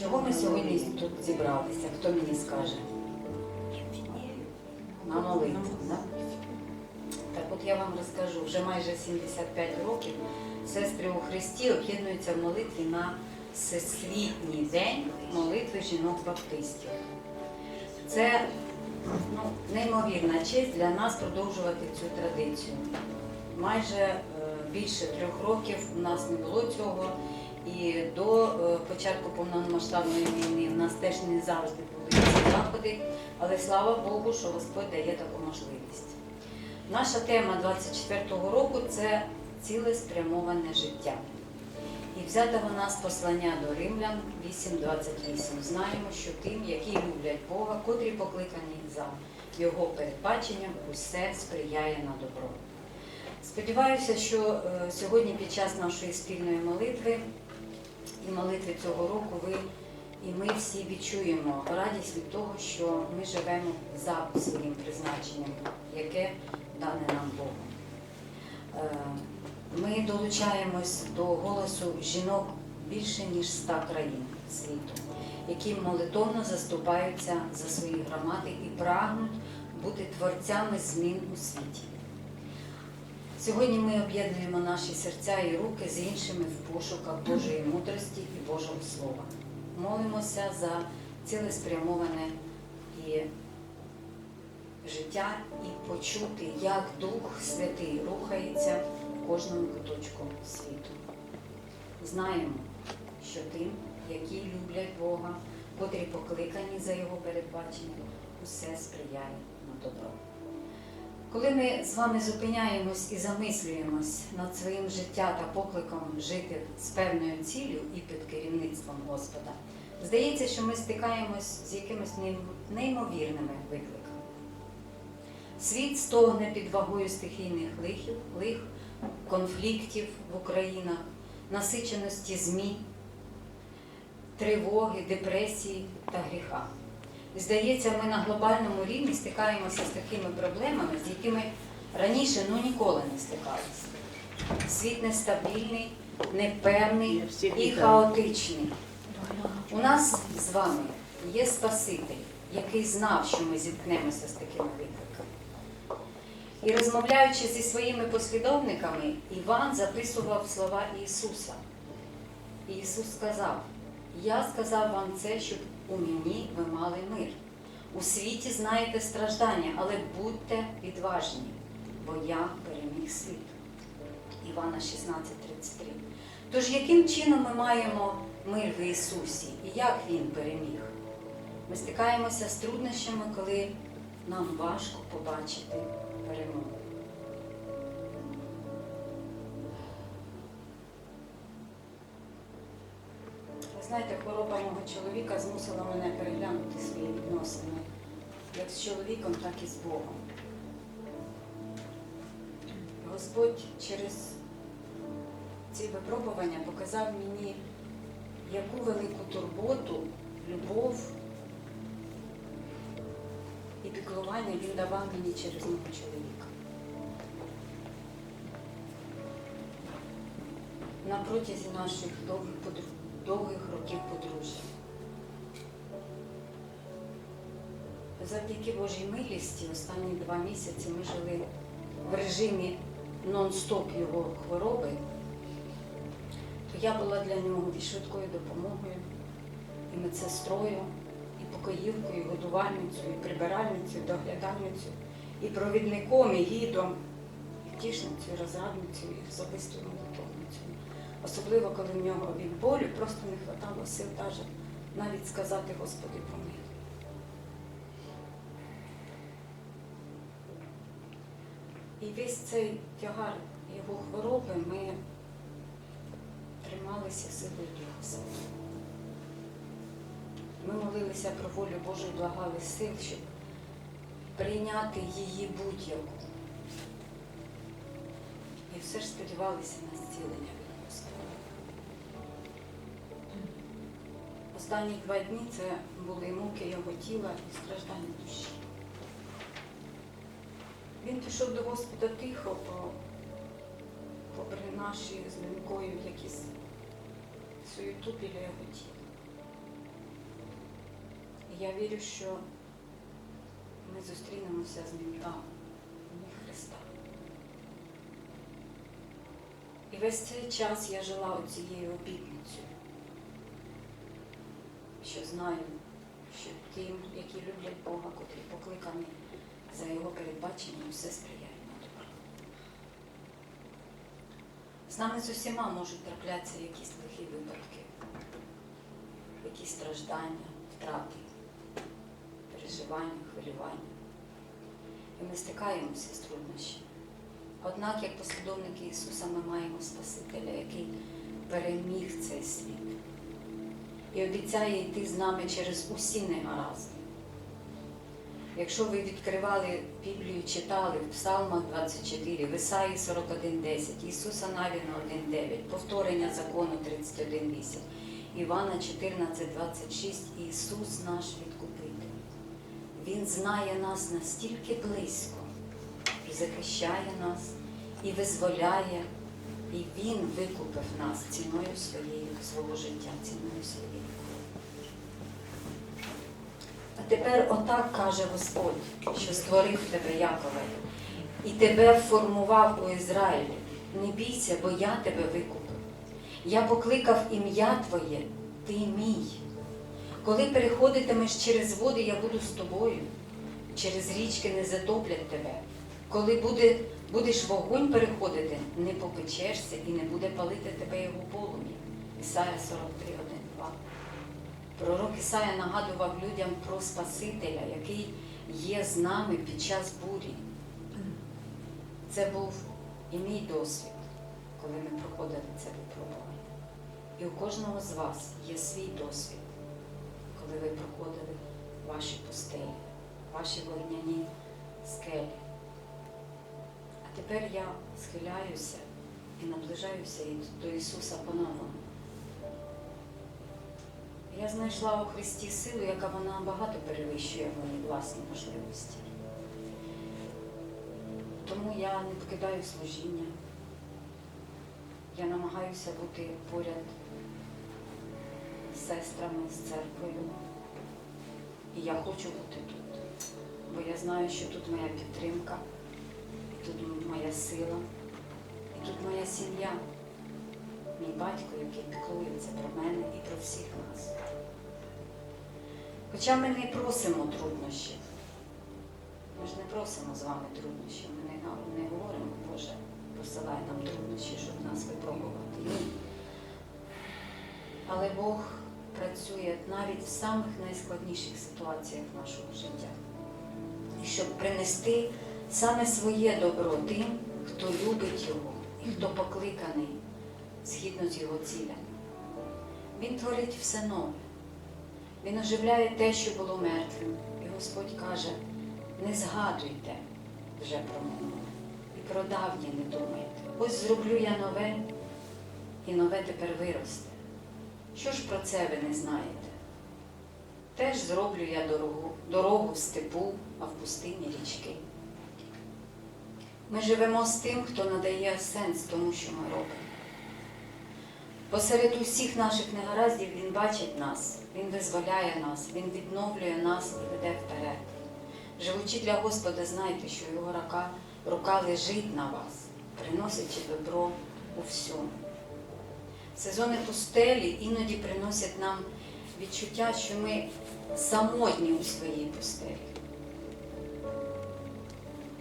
Чого ми сьогодні тут зібралися? Хто мені скаже? На молитву, так? Так от я вам розкажу, вже майже 75 років сестри у Христі об'єднуються в молитві на Всесвітній день молитви жінок-баптистів. Це ну, неймовірна честь для нас продовжувати цю традицію. Майже е, більше трьох років у нас не було цього. І до е, початку повномасштабної війни в нас теж не завжди були ці заходи, але слава Богу, що Господь дає таку можливість. Наша тема 24-го року це цілеспрямоване життя. І взята вона з послання до Римлян 8.28. Знаємо, що тим, які люблять Бога, котрі покликані за Його передбаченням, усе сприяє на добро. Сподіваюся, що е, сьогодні під час нашої спільної молитви і молитви цього року ви і ми всі відчуємо радість від того, що ми живемо за своїм призначенням, яке дане нам Богом. Е, Ми долучаємось до голосу жінок більше ніж ста країн світу, які молитовно заступаються за свої громади і прагнуть бути творцями змін у світі. Сьогодні ми об'єднуємо наші серця і руки з іншими в пошуках Божої мудрості і Божого Слова. Молимося за цілеспрямоване і життя і почути, як Дух Святий рухається в кожному куточку світу. Знаємо, що тим, які люблять Бога, котрі покликані за Його передбаченням, усе сприяє на добро. Коли ми з вами зупиняємось і замислюємось над своїм життям та покликом жити з певною ціллю і під керівництвом Господа, здається, що ми стикаємось з якимись неймовірними викликами. Світ стогне під вагою стихійних лихів, лих, конфліктів в Українах, насиченості ЗМІ, тривоги, депресії та гріха. Здається, ми на глобальному рівні стикаємося з такими проблемами, з якими раніше ну, ніколи не стикалися. Світ нестабільний, непевний і хаотичний. У нас з вами є Спаситель, який знав, що ми зіткнемося з такими викликами. І розмовляючи зі своїми послідовниками, Іван записував слова Ісуса. І Ісус сказав: Я сказав вам це, щоб у мені ви мали мир. У світі знаєте страждання, але будьте відважні, бо я переміг світ. Івана 16:33. Тож яким чином ми маємо мир в Ісусі і як Він переміг? Ми стикаємося з труднощами, коли нам важко побачити перемогу. Знаєте, хвороба мого чоловіка змусила мене переглянути свої відносини як з чоловіком, так і з Богом. Господь через ці випробування показав мені, яку велику турботу, любов і піклування він давав мені через мого чоловіка. На протязі наших довгих, подру- довгих років подружжя. Завдяки Божій милісті останні два місяці ми жили в режимі нон-стоп його хвороби. То я була для нього і швидкою допомогою, і медсестрою, і покоївкою, і годувальницею, і прибиральницею, і доглядальницею, і провідником, і гідом, і втішницею, і розрадницею, і особистою молитовницею. Особливо, коли в нього від болю просто не хватало сил навіть сказати Господи помилуй. І весь цей тягар його хвороби ми трималися силою Духа Святого. Ми молилися про волю Божу і благали сил, щоб прийняти її будь-яку. І все ж сподівалися на зцілення Останні два дні це були муки його тіла і страждання душі. Він пішов до Господа тихо, по, попри наші з донькою якісь суєту біля його тіла. І Я вірю, що ми зустрінемося з ним там, в Христа. І весь цей час я жила оцією обітницею, що знаю, що тим, які люблять Бога, котрі покликані за його передбаченням, все сприяє на добро. З нами з усіма можуть траплятися якісь лихі випадки, якісь страждання, втрати, переживання, хвилювання. І ми стикаємося з труднощами. Однак, як послідовники Ісуса, ми маємо Спасителя, який переміг цей світ і обіцяє йти з нами через усі негаразди. Якщо ви відкривали Біблію, читали в Псалмах 24, в Ісаї 41.10, Ісуса Навіна 1.9, повторення закону 31.8, Івана 14.26, Ісус наш відкупитель. Він знає нас настільки близько захищає нас, і визволяє, і Він викупив нас ціною своєї, свого життя, ціною своєї. А тепер отак каже Господь, що створив тебе Якове, і тебе формував у Ізраїлі. Не бійся, бо я тебе викупив. Я покликав ім'я Твоє, ти мій. Коли переходитимеш через води, я буду з тобою, через річки не затоплять тебе. Коли буде, будеш вогонь переходити, не попечешся і не буде палити тебе його полум'я. Ісая 43, 1, 2. Пророк Ісая нагадував людям про Спасителя, який є з нами під час бурі. Це був і мій досвід, коли ми проходили це випробування. І у кожного з вас є свій досвід, коли ви проходили ваші пустелі, ваші вогняні скелі. Тепер я схиляюся і наближаюся до Ісуса по-новому. Я знайшла у Христі силу, яка вона багато перевищує мої власні можливості. Тому я не покидаю служіння. Я намагаюся бути поряд з сестрами, з церквою. І я хочу бути тут. Бо я знаю, що тут моя підтримка, тут моя сила, і тут моя сім'я, мій батько, який піклується про мене і про всіх нас. Хоча ми не просимо труднощів. Ми ж не просимо з вами труднощів. Ми не, не говоримо, Боже, посилай нам труднощі, щоб нас випробувати. Але Бог працює навіть в самих найскладніших ситуаціях нашого життя. І щоб принести саме своє добро тим, хто любить Його і хто покликаний згідно з його цілями. Він творить все нове. Він оживляє те, що було мертвим. І Господь каже, не згадуйте вже про минуле. І про давнє не думайте. Ось зроблю я нове, і нове тепер виросте. Що ж про це ви не знаєте? Теж зроблю я дорогу, дорогу в степу, а в пустині річки. Ми живемо з тим, хто надає сенс тому, що ми робимо. Посеред усіх наших негараздів Він бачить нас, Він визволяє нас, Він відновлює нас і веде вперед. Живучи для Господа, знайте, що Його рука, рука лежить на вас, приносячи добро у всьому. Сезони пустелі іноді приносять нам відчуття, що ми самотні у своїй пустелі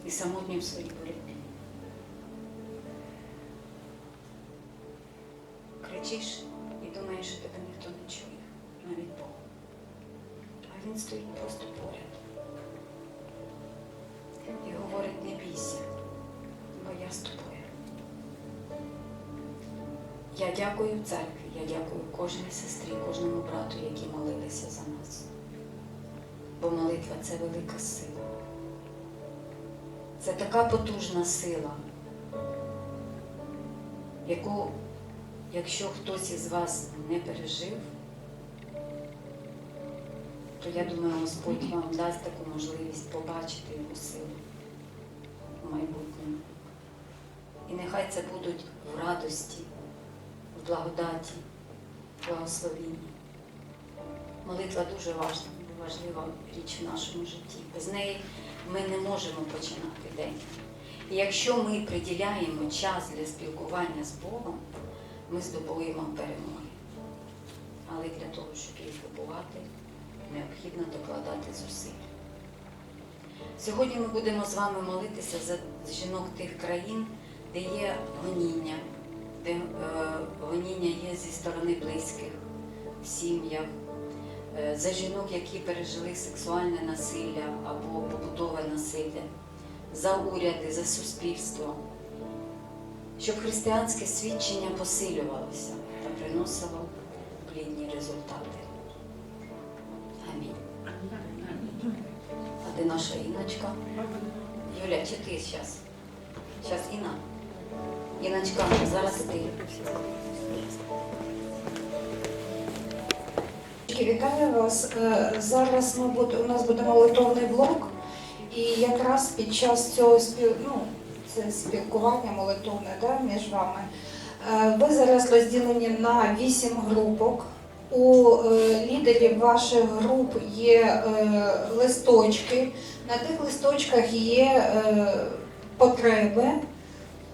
і самотні в своїй боротьбі. Кричиш і думаєш, що тебе ніхто не чує, навіть Бог. А він стоїть просто поряд і говорить, не бійся, бо я з тобою. Я дякую церкві, я дякую кожній сестрі, кожному брату, які молилися за нас. Бо молитва це велика сила. Це така потужна сила, яку, якщо хтось із вас не пережив, то я думаю, Господь вам дасть таку можливість побачити його силу в майбутньому. І нехай це будуть в радості, в благодаті, в благословінні. Молитва дуже важлива важлива річ в нашому житті. Без неї ми не можемо починати день. І якщо ми приділяємо час для спілкування з Богом, ми здобуємо перемоги. Але для того, щоб їх здобувати, необхідно докладати зусиль. Сьогодні ми будемо з вами молитися за жінок тих країн, де є гоніння, де е, гоніння є зі сторони близьких в сім'ях, е, за жінок, які пережили сексуальне насилля або побутове насилля, за уряди, за суспільство, щоб християнське свідчення посилювалося та приносило плідні результати. Амінь. А де наша Іночка? Юля, чи ти зараз? Зараз Інна. Іночка, зараз ти. Вітаю вас. Е, Зараз ми буде, у нас буде молитовний блок, і якраз під час цього спіл, ну, це спілкування молитовне да, між вами. е, Ви зараз розділені на вісім групок. У е, лідерів ваших груп є е, листочки. На тих листочках є потреби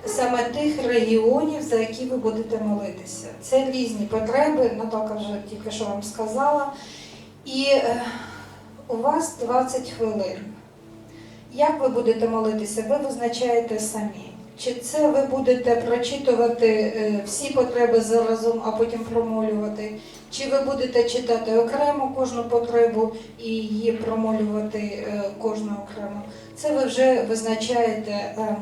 саме тих регіонів, за які ви будете молитися. Це різні потреби, Наталка вже тільки що вам сказала. І у вас 20 хвилин. Як ви будете молитися, ви визначаєте самі. Чи це ви будете прочитувати е, всі потреби заразом, а потім промолювати? Чи ви будете читати окремо кожну потребу і її промолювати е, кожну окремо? Це ви вже визначаєте е,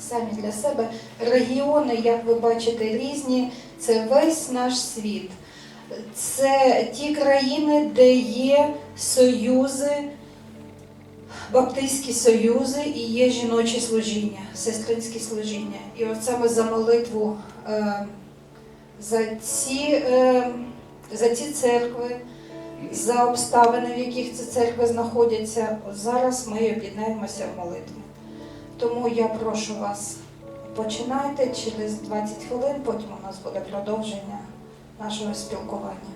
самі для себе. Регіони, як ви бачите, різні. Це весь наш світ. Це ті країни, де є союзи, баптистські союзи і є жіночі служіння, сестринські служіння. І от саме за молитву е, за ці, е, за ці церкви, за обставини, в яких ці церкви знаходяться, от зараз ми об'єднаємося в молитві. Тому я прошу вас, починайте через 20 хвилин, потім у нас буде продовження нашого спілкування.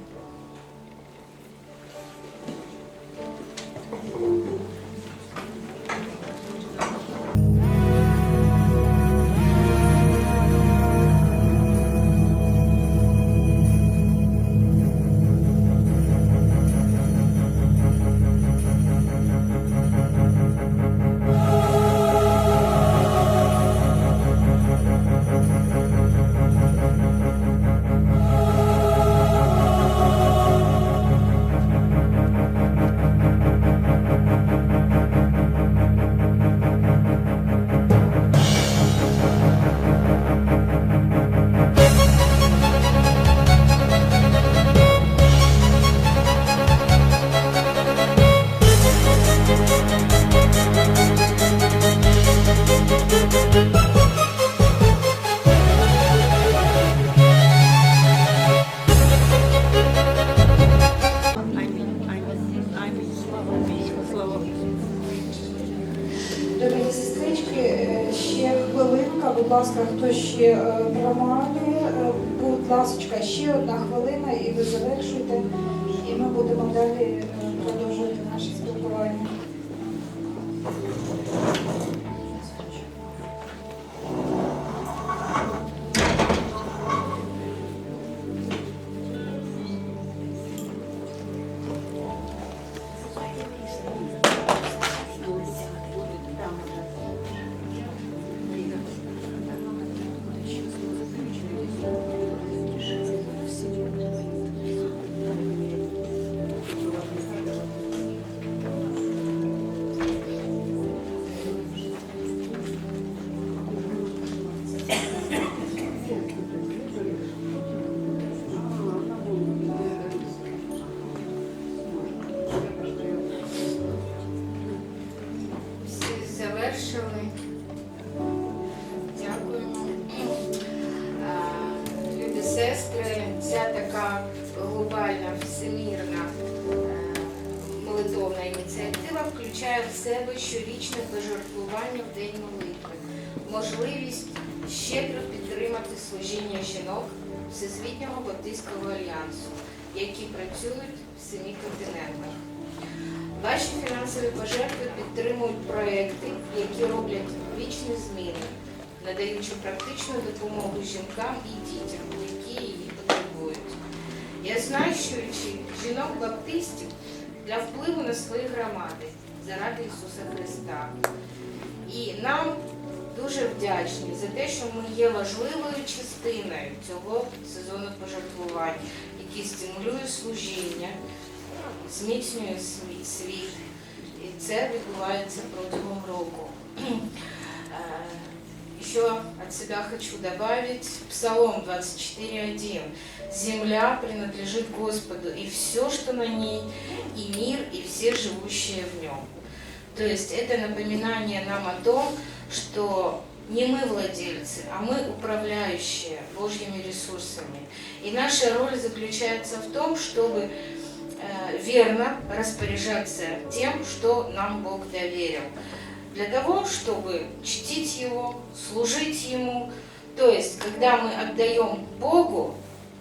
dakhil ініціатива включає в себе щорічне пожертвування в День молитви, можливість щедро підтримати служіння жінок Всесвітнього Баптистського альянсу які працюють в семи континентах. Ваші фінансові пожертви підтримують проекти, які роблять вічні зміни, надаючи практичну допомогу жінкам і дітям, які її потребують. Я знайщуючи жінок-баптистів для впливу на свої громади заради Ісуса Христа. І нам дуже вдячні за те, що ми є важливою частиною цього сезону пожертвувань, який стимулює служіння, зміцнює світ. І це відбувається протягом року. Еще от себя хочу добавить Псалом 24.1. Земля принадлежит Господу, и все, что на ней, и мир, и все живущие в нем. То есть это напоминание нам о том, что не мы владельцы, а мы управляющие Божьими ресурсами. И наша роль заключается в том, чтобы э, верно распоряжаться тем, что нам Бог доверил. Для того, чтобы чтить Его, служить Ему. То есть, когда мы отдаем Богу,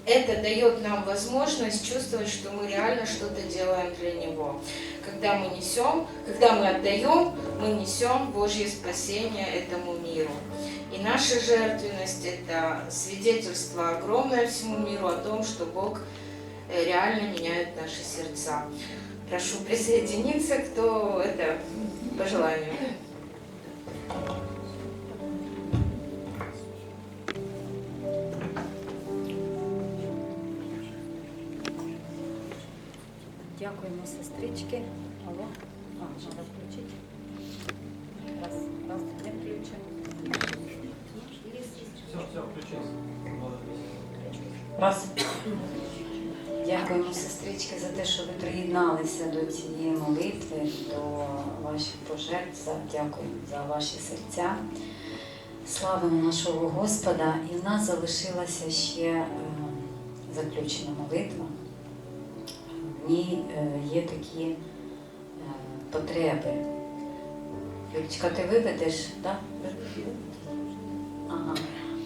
это дает нам возможность чувствовать, что мы реально что-то делаем для Него. Когда мы несем, когда мы отдаем, мы несем Божье спасение этому миру. И наша жертвенность – это свидетельство огромное всему миру о том, что Бог э, реально меняет наши сердца. Прошу присоединиться, кто это по желанию. Дякуємо, сестрички. Алло. А, треба включити. Раз, раз, не включимо. Все, все, включился. Раз. Дякуємо, сестрички, за те, що ви приєдналися до цієї молитви, до ваших пожертв. Дякую за ваші серця. Славимо нашого Господа. І в нас залишилася ще е, заключена молитва. В ній е, є такі е, потреби. Юлічка, ти виведеш, так? Ага.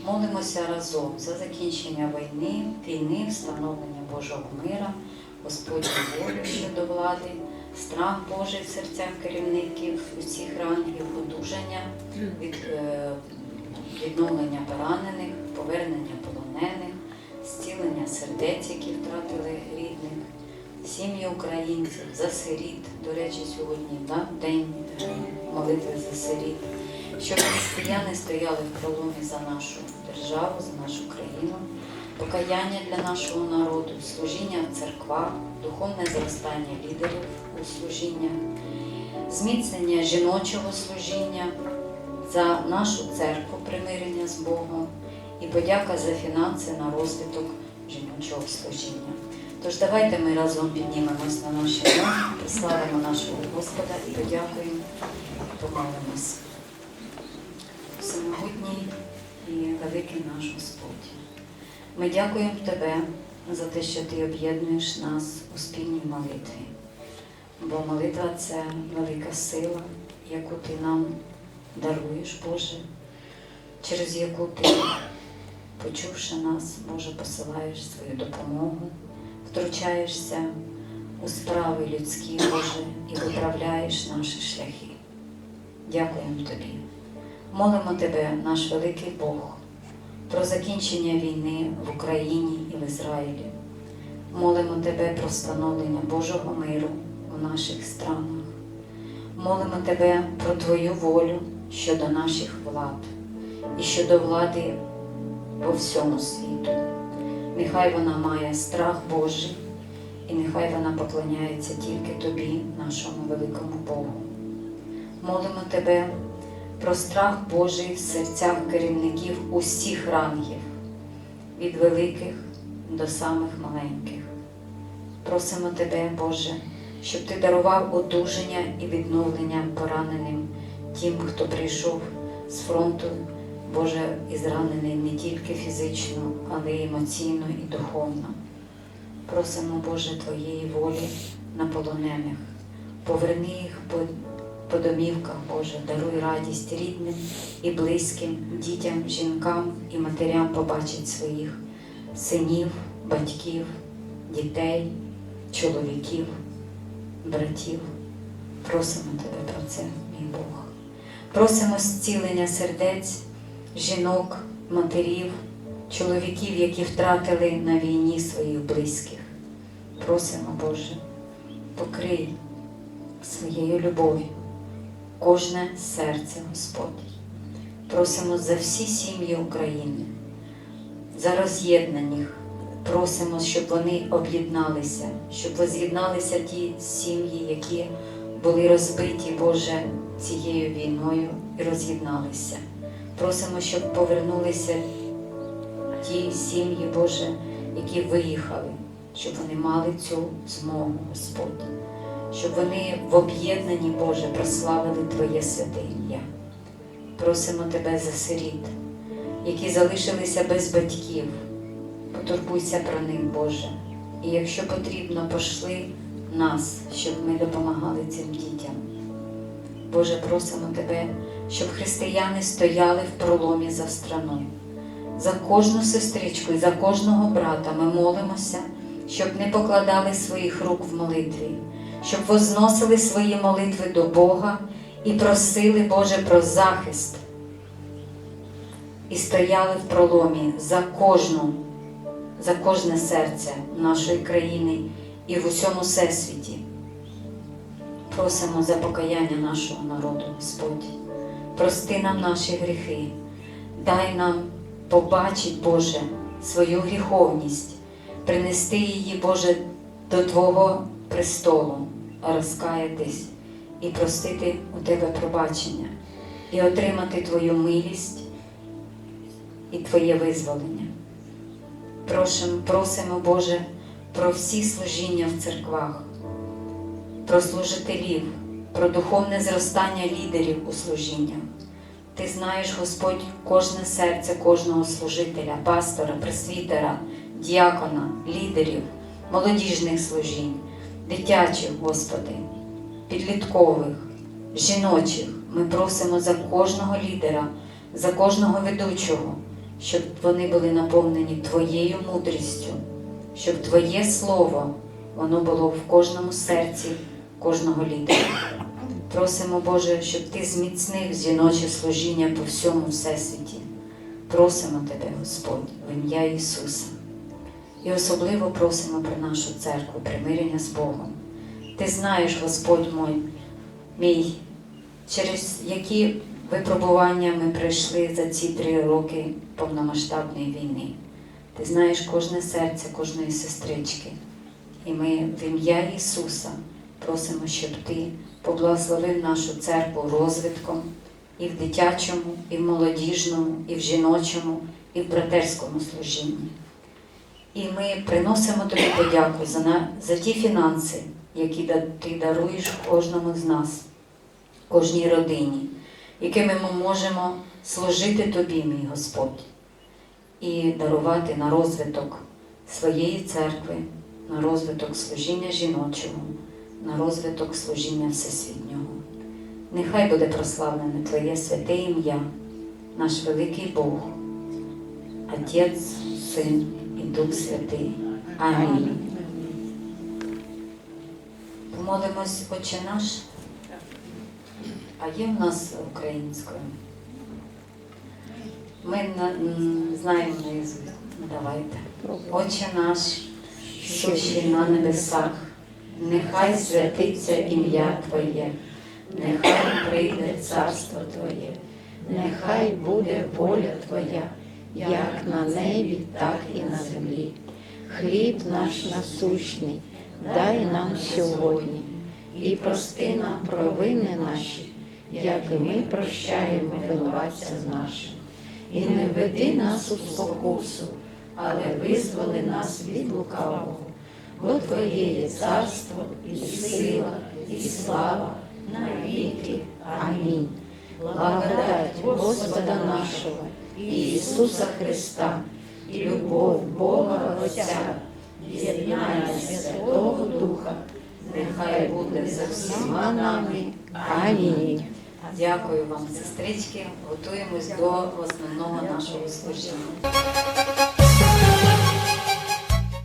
Молимося разом за закінчення війни, війни, встановлення Божого мира, Господню волю щодо влади, страх Божий в серцях керівників усіх рангів, одужання, від, е, відновлення поранених, повернення полонених, зцілення сердець, які втратили рідних, сім'ї українців, за сиріт. До речі, сьогодні да, день е, молитви за сиріт щоб християни стояли в проломі за нашу державу, за нашу країну, покаяння для нашого народу, служіння в церквах, духовне зростання лідерів у служіннях, зміцнення жіночого служіння, за нашу церкву примирення з Богом і подяка за фінанси на розвиток жіночого служіння. Тож давайте ми разом піднімемось на наші ноги, прославимо нашого Господа і подякуємо, і помолимось. І великий наш Господь. Ми дякуємо Тебе за те, що Ти об'єднуєш нас у спільній молитві. Бо молитва це велика сила, яку Ти нам даруєш, Боже, через яку Ти, почувши нас, Боже, посилаєш свою допомогу, втручаєшся у справи людські, Боже, і виправляєш наші шляхи. Дякуємо Тобі. Молимо Тебе, наш великий Бог, про закінчення війни в Україні і в Ізраїлі. Молимо Тебе про встановлення Божого миру у наших странах. Молимо Тебе про Твою волю щодо наших влад і щодо влади по всьому світу. Нехай вона має страх Божий, і нехай вона поклоняється тільки Тобі, нашому великому Богу. Молимо Тебе про страх Божий в серцях керівників усіх рангів, від великих до самих маленьких. Просимо Тебе, Боже, щоб Ти дарував одужання і відновлення пораненим тим, хто прийшов з фронту, Боже, і зранений не тільки фізично, але й емоційно і духовно. Просимо, Боже, Твоєї волі на полонених. Поверни їх по домівках, Боже, даруй радість рідним і близьким, дітям, жінкам і матерям побачить своїх синів, батьків, дітей, чоловіків, братів. Просимо тебе про це, мій Бог. Просимо зцілення сердець, жінок, матерів, чоловіків, які втратили на війні своїх близьких. Просимо, Боже, покрий своєю любов'ю кожне серце, Господь. Просимо за всі сім'ї України, за роз'єднаних. Просимо, щоб вони об'єдналися, щоб воз'єдналися ті сім'ї, які були розбиті, Боже, цією війною і роз'єдналися. Просимо, щоб повернулися ті сім'ї, Боже, які виїхали, щоб вони мали цю змогу, Господь, щоб вони в об'єднанні, Боже, прославили Твоє святе ім'я. Просимо Тебе за сиріт, які залишилися без батьків. Потурбуйся про них, Боже. І якщо потрібно, пошли нас, щоб ми допомагали цим дітям. Боже, просимо Тебе, щоб християни стояли в проломі за страною. За кожну сестричку і за кожного брата ми молимося, щоб не покладали своїх рук в молитві, щоб возносили свої молитви до Бога і просили, Боже, про захист. І стояли в проломі за кожну, за кожне серце нашої країни і в усьому всесвіті. Просимо за покаяння нашого народу, Господь. Прости нам наші гріхи, дай нам побачити, Боже, свою гріховність, принести її, Боже, до Твого престолу, розкаятись і простити у Тебе пробачення, і отримати Твою милість і Твоє визволення. Просимо, просимо, Боже, про всі служіння в церквах, про служителів, про духовне зростання лідерів у служіннях. Ти знаєш, Господь, кожне серце кожного служителя, пастора, пресвітера, діакона, лідерів, молодіжних служінь, дитячих, Господи, підліткових, жіночих. Ми просимо за кожного лідера, за кожного ведучого, щоб вони були наповнені Твоєю мудрістю, щоб Твоє Слово воно було в кожному серці кожного лідера. Просимо, Боже, щоб Ти зміцнив жіноче служіння по всьому всесвіті. Просимо Тебе, Господь, в ім'я Ісуса. І особливо просимо про нашу церкву, примирення з Богом. Ти знаєш, Господь мой, мій, через які випробування ми пройшли за ці три роки повномасштабної війни. Ти знаєш кожне серце кожної сестрички. І ми в ім'я Ісуса просимо, щоб Ти поблагословив нашу церкву розвитком і в дитячому, і в молодіжному, і в жіночому, і в братерському служінні. І ми приносимо тобі подяку за, на, за ті фінанси, які ти даруєш кожному з нас, кожній родині, якими ми можемо служити тобі, мій Господь, і дарувати на розвиток своєї церкви, на розвиток служіння жіночого, на розвиток служіння всесвітнього. Нехай буде прославлене Твоє святе ім'я, наш великий Бог, Отець, Син Дух Святий. Амінь. Помолимось, Отче наш. А є в нас українською. Ми на, знаємо наизусть. Ну, Давайте. Отче наш, сущий на небесах, нехай святиться ім'я Твоє, нехай прийде царство Твоє, Нехай буде воля Твоя, як на небі, так і. Хліб наш насущний, дай нам сьогодні, і прости нам провини наші, як і ми прощаємо винуватцям нашим. І не веди нас у спокусу, але визволи нас від лукавого. Бо Твоє є царство, і сила, і слава на віки. Амінь. Благодать Господа нашого Ісуса Христа, і любов Бога Отця, єднання Святого Духа, нехай буде за всіма нами. Амінь. Дякую вам, сестрички. Готуємось до основного нашого служіння.